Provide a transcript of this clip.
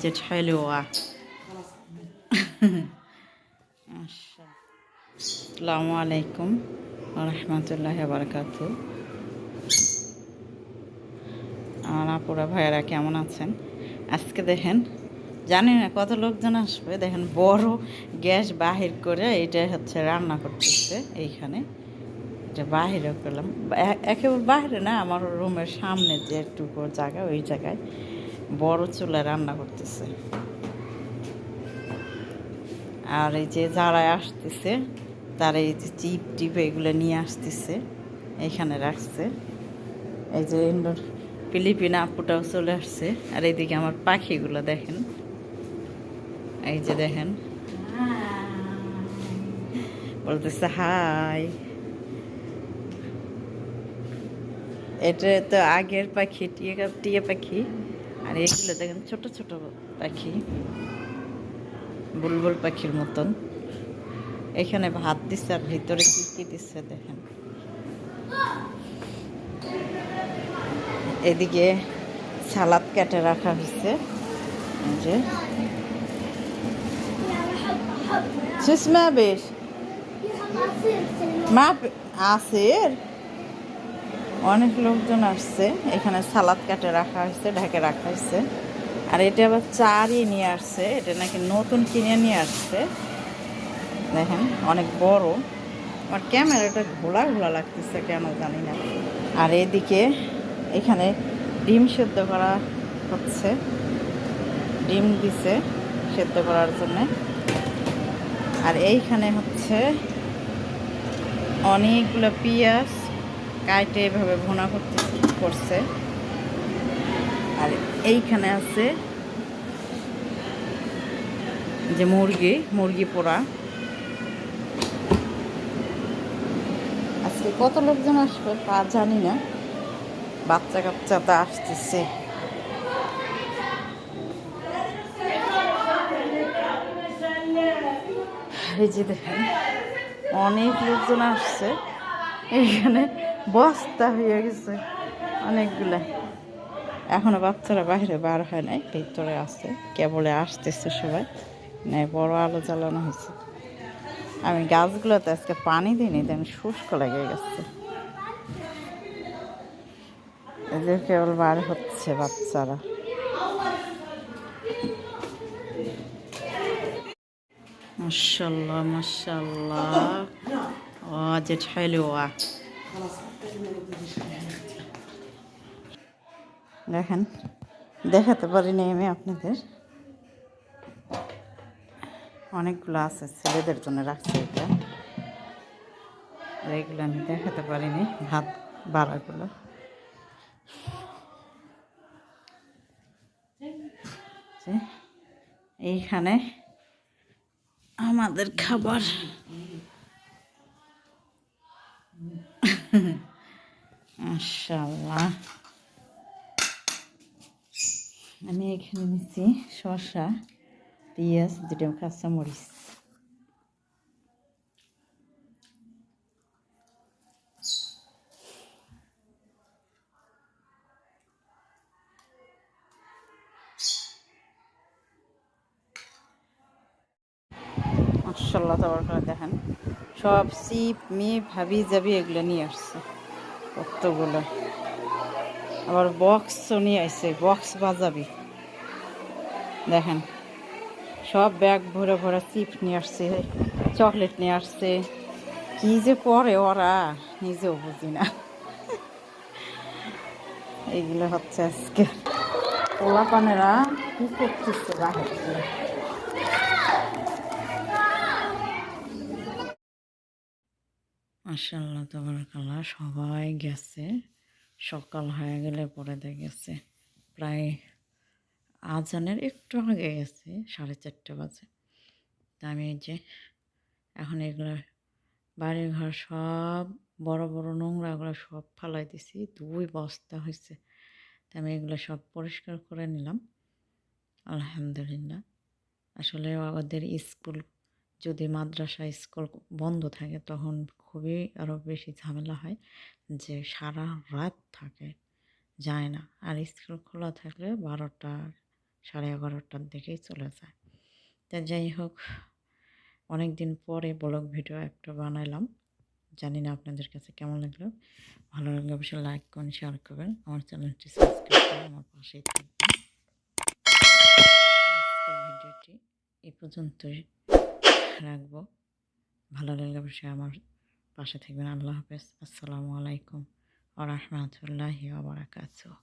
واجد حلوة আসসালামু আলাইকুম রহমতুল্লাহ বারকাত আমার আপুরা ভাইয়েরা কেমন আছেন আজকে দেখেন জানি না কত লোকজন আসবে দেখেন বড় গ্যাস বাহির করে এটা হচ্ছে রান্না করতেছে এইখানে এটা বাহিরে করলাম এ- একেবারে বাইরে না আমার রুমের সামনে যে একটু জায়গা ওই জায়গায় বড় চুলায় রান্না করতেছে। আর এই যে যারা আসতেছে, তারা এই যে চিপ টিপ এগুলো নিয়ে আসতেছে, এখানে রাখছে। এই যে ইন্ডোর ফিলিপিন আপুটাও চলে আসছে, আর এইদিকে আমার পাখিগুলো দেখেন। এই যে দেখেন। বলতেছে, হাই। এটা তো আগের পাখি, টিয়া টিয়া পাখি। আর এগুলো দেখেন, ছোট ছোট পাখি, বুলবুল পাখির মতন। এখানে ভাত দিচ্ছে আর ভিতরে কি কি দিচ্ছে দেখেন। এদিকে সালাদ কেটে রাখা হয়েছে। যে। সুষমা বেশ। মা আসের অনেক লোকজন আসছে। এখানে সালাদ কাটে রাখা হয়েছে, ঢেকে রাখা হয়েছে। আর এটা আবার চারই নিয়ে আসছে। এটা নাকি নতুন কিনে নিয়ে আসছে। দেখেন, অনেক বড়। আমার ক্যামেরাটা ঘোলা ঘোলা লাগতেছে, কেন জানি না। আর এদিকে এখানে ডিম সেদ্ধ করা হচ্ছে। ডিম দিছে সেদ্ধ করার জন্যে। আর এইখানে হচ্ছে অনেকগুলো পেঁয়াজ কাইটে এভাবে ভুনা করতে করছে। আর এইখানে আছে যে মুরগি মুরগি পোড়া। আজকে কত লোকজন আসবে তা জানি না। বাচ্চা কাচ্চা তো আসতেছে। এই যে দেখেন, অনেক লোকজন আসছে। এখানে বস্তা হয়ে গেছে অনেকগুলা। এখনও বাচ্চারা বাইরে বার হয় নাই, ভিতরে আছে, কেবলে আসতেছে সবাই। না বড় আলো জ্বালানো হয়েছে। আমি গাছগুলোতে আজকে পানি দিইনি দেন শুষ্ক লেগে গেছে। এদের কেবল বার হচ্ছে বাচ্চারা। মাশাল্লাহ মাশাল্লাহ। واجد حلوة দেখেন দেখাতে পারিনি আমি আপনাদের অনেকগুলো আছে ছেলেদের জন্য রাখছি এটা আর এগুলো আমি দেখাতে পারিনি ভাত বাড়াগুলো যে এইখানে আমাদের খাবার মাশাল্লাহ আমি এখানে নিচ্ছি শসা, পেঁয়াজ, দুটো কাঁচামরিচ। মাসাল্লাহ তাবার করে দেখেন। সব সিপ মেয়ে ভাবি যাবি এগুলো নিয়ে আসছে। কতগুলো? আবার বক্সও নিয়ে আসছে বক্স বাজাবি। দেখেন, সব ব্যাগ ভরে ভরে চিপ নিয়ে আসছে চকলেট নিয়ে আসছে। কি যে পরে ওরা, নিজেও বুঝি না। এইগুলো হচ্ছে আজকে। পোলাপানেরা কি করতেছে বাহির? মাসাল্লাহ তাবারাকাল্লাহ, সবাই গেছে। সকাল হয়ে গেলে পরে দিয়ে গেছে। প্রায় আজানের একটু আগে গেছে, সাড়ে চারটে বাজে। তা আমি এই যে এখন এগুলো বাড়ি ঘর সব বড় বড় নোংরাগুলো সব ফালাই দিছি, দুই বস্তা হয়েছে তা আমি এগুলো সব পরিষ্কার করে নিলাম। আলহামদুলিল্লাহ। আসলে আমাদের স্কুল যদি মাদ্রাসা স্কুল বন্ধ থাকে, তখন খুবই আরও বেশি ঝামেলা হয় যে সারা রাত থাকে, যায় না। আর স্কুল খোলা থাকলে বারোটা, সাড়ে এগারোটার দিকেই চলে যায়। তা যাই হোক অনেক দিন পরে ব্লগ ভিডিও একটা বানাইলাম। জানি না আপনাদের কাছে কেমন লাগল। ভালো লাগলে অবশ্যই লাইক করুন শেয়ার করবেন। আমার চ্যানেলটি সাবস্ক্রাইব করে আমার পাশেই থাকবেন। ভিডিওটি এ পর্যন্তই রাখব। ভালো লাগলে অবশ্যই আমার পাশে থাকবেন। আল্লাহ হাফেজ। আসসালামু আলাইকুম আ রহমতুল্লাহি আবরাকাতুহ